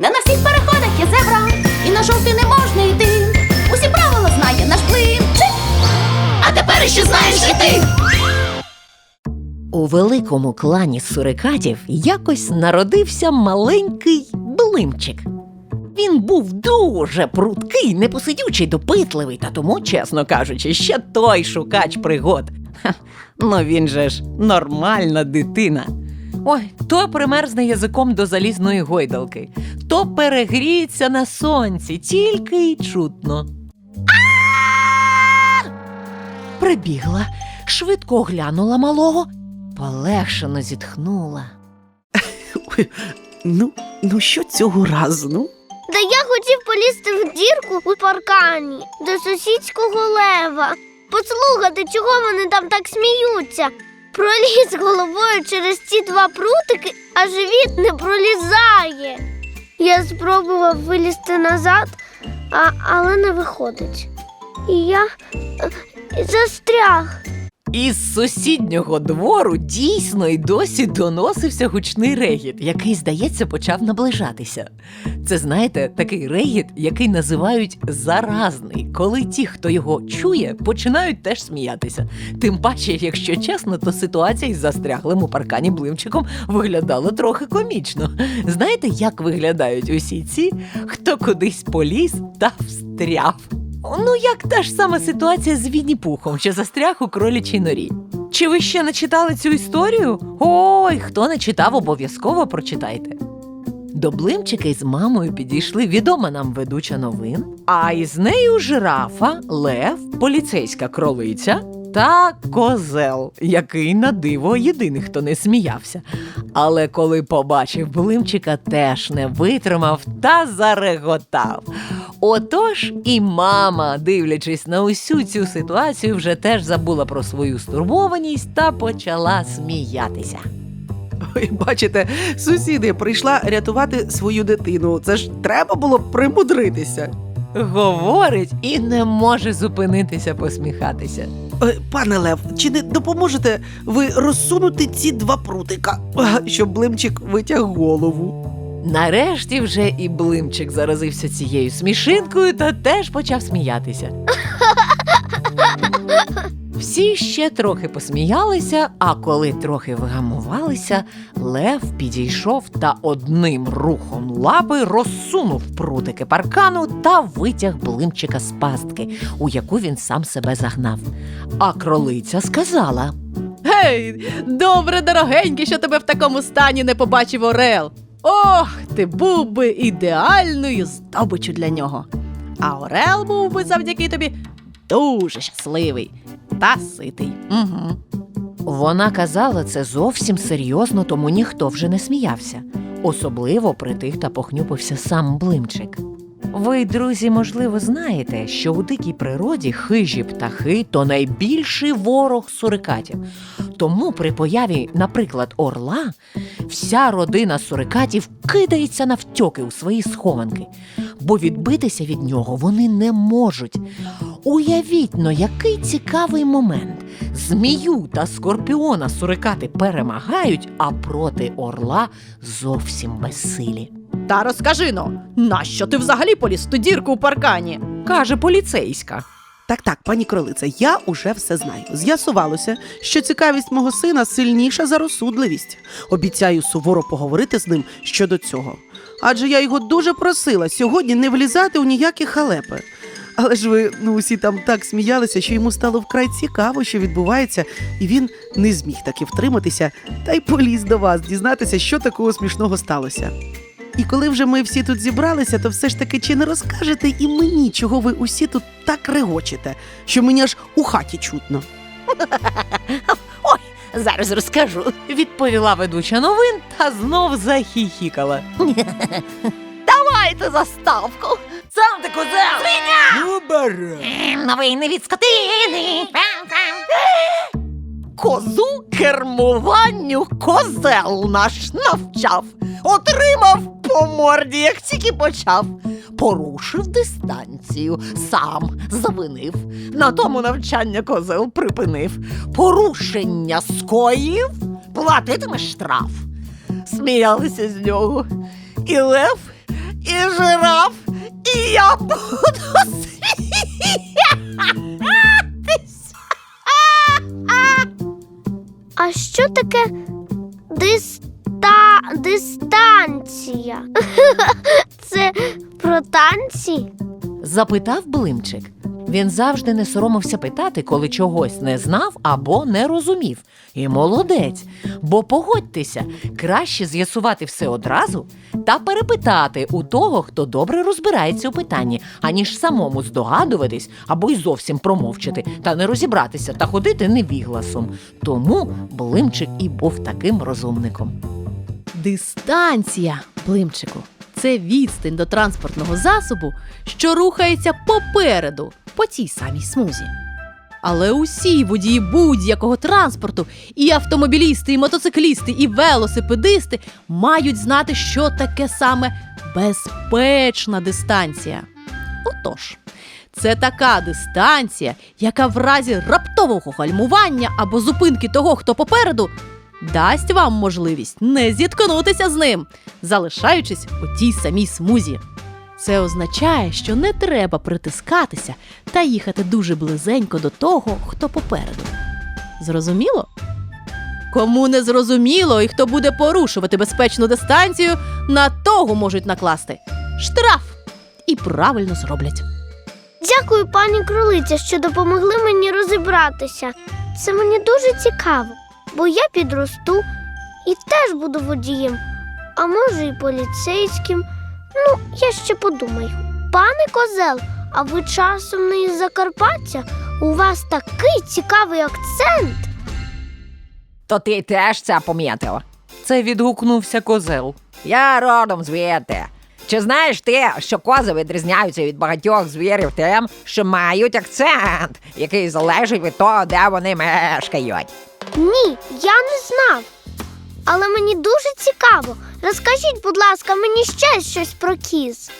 Не на всіх переходах є зебра, і на жовтий не можна йти. Усі правила знає наш блинчик. А тепер ще знаєш і ти. У великому клані сурикатів якось народився маленький блимчик. Він був дуже пруткий, непосидючий, допитливий, та тому, чесно кажучи, ще той шукач пригод. Ха, ну він же ж нормальна дитина. Ой, то примерзне язиком до залізної гойдалки, то перегріється на сонці, тільки й чутно. Прибігла, швидко оглянула малого, полегшено зітхнула. Ну, ну що цього разу? Ну? Та я хотів полізти в дірку у паркані до сусідського лева. Послухати, чого вони там так сміються. Проліз головою через ці два прутики, а живіт не пролізає. Я спробував вилізти назад, а, але не виходить. І я е, застряг. Із сусіднього двору дійсно й досі доносився гучний регіт, який, здається, почав наближатися. Це, знаєте, такий регіт, який називають заразний, коли ті, хто його чує, починають теж сміятися. Тим паче, якщо чесно, то ситуація із застряглим у паркані блимчиком виглядала трохи комічно. Знаєте, як виглядають усі ці, хто кудись поліз та встряв? Ну, як та ж сама ситуація з Вінні-Пухом, що застряг у кролячій норі. Чи ви ще не читали цю історію? Ой, хто не читав, обов'язково прочитайте. До Блимчика із мамою підійшли відома нам ведуча новин, а із нею жирафа, лев, поліцейська кролиця та козел, який на диво єдиний, хто не сміявся. Але коли побачив Блимчика, теж не витримав та зареготав. Отож і мама, дивлячись на усю цю ситуацію, вже теж забула про свою стурбованість та почала сміятися. Ой, бачите, сусіди прийшла рятувати свою дитину. Це ж треба було примудритися. Говорить і не може зупинитися посміхатися. Ой, пане Лев, чи не допоможете ви розсунути ці два прутика, щоб блимчик витяг голову? Нарешті вже і Блимчик заразився цією смішинкою та теж почав сміятися. Всі ще трохи посміялися, а коли трохи вгамувалися, Лев підійшов та одним рухом лапи розсунув прутики паркану та витяг Блимчика з пастки, у яку він сам себе загнав. А кролиця сказала: Гей, добре, дорогенький, що тебе в такому стані не побачив Орел. Ох, ти був би ідеальною здобиччю для нього. А Орел був би завдяки тобі дуже щасливий та ситий. Угу. Вона казала це зовсім серйозно, тому ніхто вже не сміявся. Особливо притих та похнюпився сам Блимчик. Ви, друзі, можливо, знаєте, що у дикій природі хижі птахи то найбільший ворог сурикатів. Тому при появі, наприклад, орла, вся родина сурикатів кидається навтьоки у свої схованки, бо відбитися від нього вони не можуть. Уявіть но, який цікавий момент. Змію та скорпіона сурикати перемагають, а проти орла зовсім безсилі. Та розкажи но, нащо ти взагалі поліз ту дірку у паркані? Каже поліцейська. Так, так, пані кролиця, я уже все знаю. З'ясувалося, що цікавість мого сина сильніша за розсудливість. Обіцяю суворо поговорити з ним щодо цього. Адже я його дуже просила сьогодні не влізати у ніякі халепи. Але ж ви ну усі там так сміялися, що йому стало вкрай цікаво, що відбувається, і він не зміг таки втриматися та й поліз до вас дізнатися, що такого смішного сталося. І коли вже ми всі тут зібралися, то все ж таки чи не розкажете і мені, чого ви усі тут так регочете, що мені аж у хаті чутно. Ой, Зараз розкажу, відповіла ведуча новин та знов захіхікала. Давайте заставку. Сам ти козел! Свиня! Ну, бара! Новини від скотини. Козу кермуванню козел наш навчав. Отримав по морді, як тільки почав. Порушив дистанцію, сам завинив. На тому навчання козел припинив. Порушення скоїв, платитимеш штраф. Сміялися з нього. І лев, і жираф, і я буду А що таке диста... дистанція? Це про танці? Запитав Блимчик. Він завжди не соромився питати, коли чогось не знав або не розумів. І молодець. Бо погодьтеся, краще з'ясувати все одразу та перепитати у того, хто добре розбирається у питанні, аніж самому здогадуватись або й зовсім промовчати та не розібратися та ходити невігласом. Тому Блимчик і був таким розумником. Дистанція, блимчику, це відстань до транспортного засобу, що рухається попереду, по цій самій смузі. Але усі водії будь-якого транспорту, і автомобілісти, і мотоциклісти, і велосипедисти мають знати, що таке саме безпечна дистанція. Отож, це така дистанція, яка в разі раптового гальмування або зупинки того, хто попереду, дасть вам можливість не зіткнутися з ним, залишаючись у тій самій смузі. Це означає, що не треба притискатися та їхати дуже близенько до того, хто попереду. Зрозуміло? Кому не зрозуміло і хто буде порушувати безпечну дистанцію, на того можуть накласти штраф. І правильно зроблять. Дякую, пані кролиця, що допомогли мені розібратися. Це мені дуже цікаво, бо я підросту і теж буду водієм, а може, і поліцейським. Ну, я ще подумаю. Пане козел, а ви часом не із Закарпаття? У вас такий цікавий акцент. То ти теж це помітив? Це відгукнувся козел. Я родом звідти. Чи знаєш ти, що кози відрізняються від багатьох звірів тим, що мають акцент, який залежить від того, де вони мешкають? Ні, я не знав. Але мені дуже цікаво. Розкажіть, будь ласка, мені ще щось про кіз.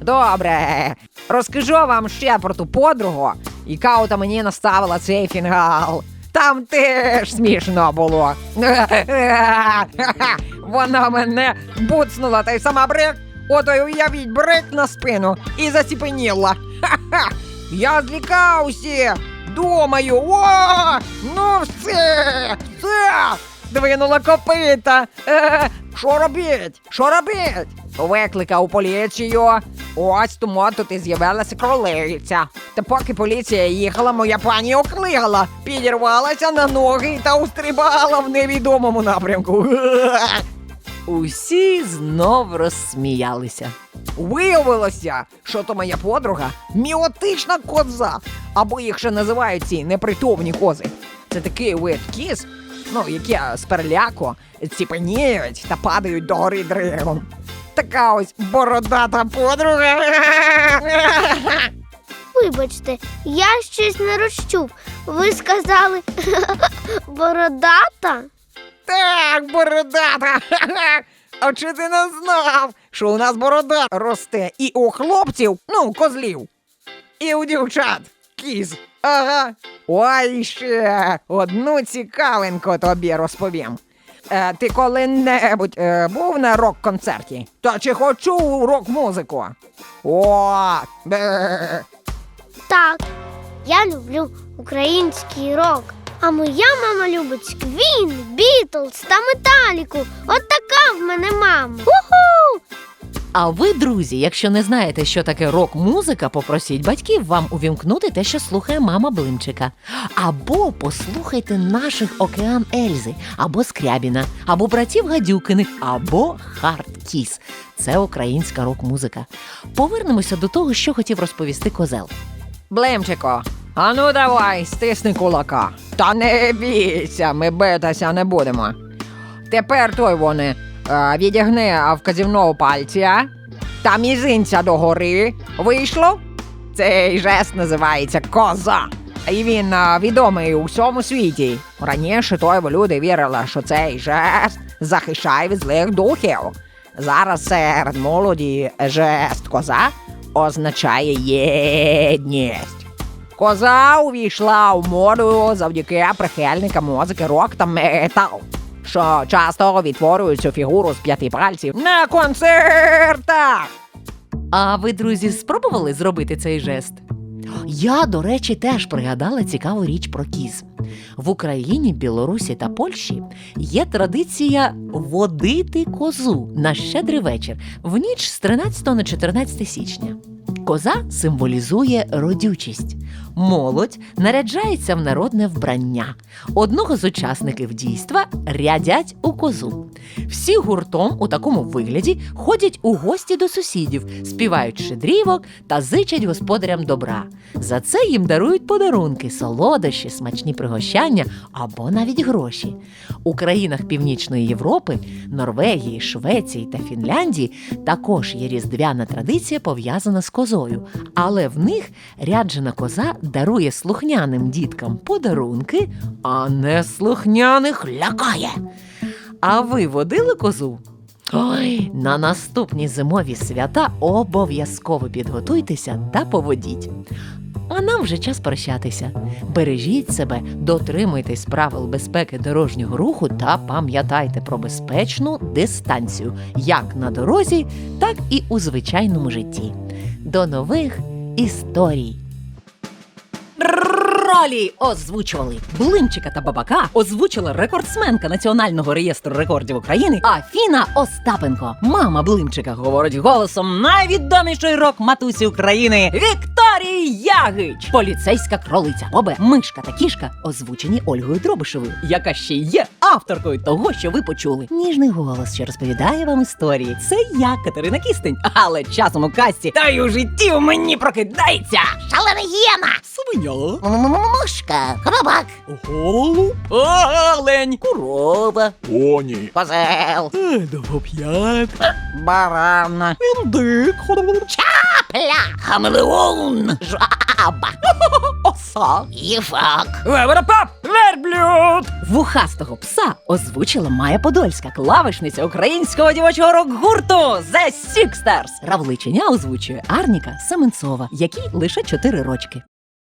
Добре, розкажу вам ще про ту подругу, яка ото мені наставила цей фінгал. Там теж смішно було. Вона мене буцнула та й сама брик. Ото й уявіть брик на спину і заціпеніла. Я злякався. Думаю, о, ну все, все, двинула копита. Що робить? Що робить? Викликав поліцію. Ось тому тут і з'явилася кролиця. Та поки поліція їхала, моя пані оклигала, підірвалася на ноги та устрибала в невідомому напрямку. Усі знов розсміялися. Виявилося, що то моя подруга міотична коза, або їх ще називають ці непритомні кози. Це такий вид кіз, ну, які з переляку ціпеніють та падають до гори дригом. Така ось бородата подруга. Вибачте, я щось не розчув. Ви сказали бородата? Так, бородата. А чи ти не знав, що у нас борода росте і у хлопців, ну, козлів, і у дівчат кіз. Ага. Ой, ще одну цікавинку тобі розповім. Е, ти коли-небудь е, був на рок-концерті? Та чи хочу рок-музику? О, бе. Так, я люблю український рок. А моя мама любить Квін, Бітлз та Металіку. От така в мене мама. Уху! А ви, друзі, якщо не знаєте, що таке рок-музика, попросіть батьків вам увімкнути те, що слухає мама Блинчика. Або послухайте наших океан Ельзи, або Скрябіна, або братів Гадюкиних, або Хард Кіс. Це українська рок-музика. Повернемося до того, що хотів розповісти козел. Блимчико, а ну давай, стисни кулака. Та не бійся, ми битися не будемо. Тепер той вони відігни вказівного пальця та мізинця догори. Вийшло? Цей жест називається коза. І він відомий у всьому світі. Раніше той люди вірили, що цей жест захищає від злих духів. Зараз серед молоді жест коза означає єдність. Коза увійшла у моду завдяки прихильникам музики рок та метал, що часто відтворюють цю фігуру з п'яти пальців на концертах. А ви, друзі, спробували зробити цей жест? Я, до речі, теж пригадала цікаву річ про кіз. В Україні, Білорусі та Польщі є традиція водити козу на щедрий вечір в ніч з 13 на 14 січня. Коза символізує родючість. Молодь наряджається в народне вбрання. Одного з учасників дійства рядять у козу. Всі гуртом у такому вигляді ходять у гості до сусідів, співають щедрівок та зичать господарям добра. За це їм дарують подарунки, солодощі, смачні пригощання або навіть гроші. У країнах Північної Європи, Норвегії, Швеції та Фінляндії також є різдвяна традиція пов'язана з козою, але в них ряджена коза дарує слухняним діткам подарунки, а неслухняних лякає. А ви водили козу? Ой, на наступні зимові свята обов'язково підготуйтеся та поводіть. А нам вже час прощатися. Бережіть себе, дотримуйтесь правил безпеки дорожнього руху та пам'ятайте про безпечну дистанцію як на дорозі, так і у звичайному житті. До нових історій! Ролі озвучували Блинчика та Бабака озвучила рекордсменка Національного реєстру рекордів України Афіна Остапенко. Мама Блинчика говорить голосом найвідомішої рок-матусі України Вікторії Ягич. Поліцейська кролиця Бобе, мишка та кішка озвучені Ольгою Дробишевою, яка ще є авторкою того, що ви почули. Ніжний голос, що розповідає вам історії. Це я, Катерина Кістень. Але часом у касті та й у житті у мені прокидається. Шалена гієна! Свиня. Мушка, хробак, Голуб, олень, корова, Поні. козел, довоп'ят, Барана. індик, пля, хамелеон, жаба, оса. їфак. Веверопап, верблюд! Вухастого пса озвучила Майя Подольська, клавишниця українського дівочого рок-гурту The Sixters. Равличеня озвучує Арніка Семенцова, якій лише 4 рочки.